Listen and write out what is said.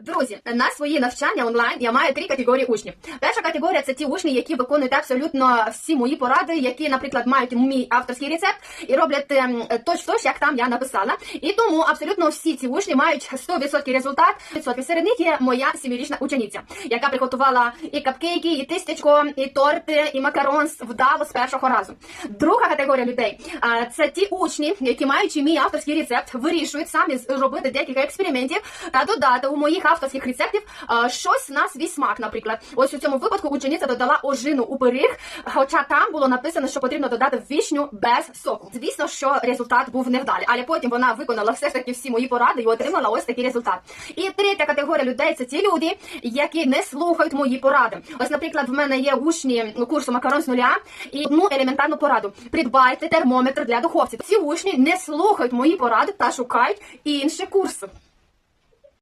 Друзі, на свої навчання онлайн я маю три категорії учнів. Перша категорія це ті учні, які виконують абсолютно всі мої поради, які, наприклад, мають мій авторський рецепт і роблять точ в точ, як там я написала. І тому абсолютно всі ці учні мають 100% результат. Відсотків. Серед них є моя сімирічна учениця, яка приготувала і капкейки, і тистечко, і торти, і макарон вдало з першого разу. Друга категорія людей це ті учні, які маючи мій авторський рецепт, вирішують самі зробити декілька експериментів та додати у моїх авторських рецептів щось на свій смак. Наприклад, ось у цьому випадку учениця додала ожину у пиріг, хоча там було написано, що потрібно додати вишню без соку. Звісно, що результат був невдалий, але потім вона виконала все ж таки всі мої поради і отримала ось такий результат. І третя категорія людей це ті люди, які не слухають мої поради. Ось, наприклад, в мене є учні курсу макарон з нуля і одну елементарну пораду: придбайте термометр для духовців. Ці учні не слухають мої поради та шукають інші курси.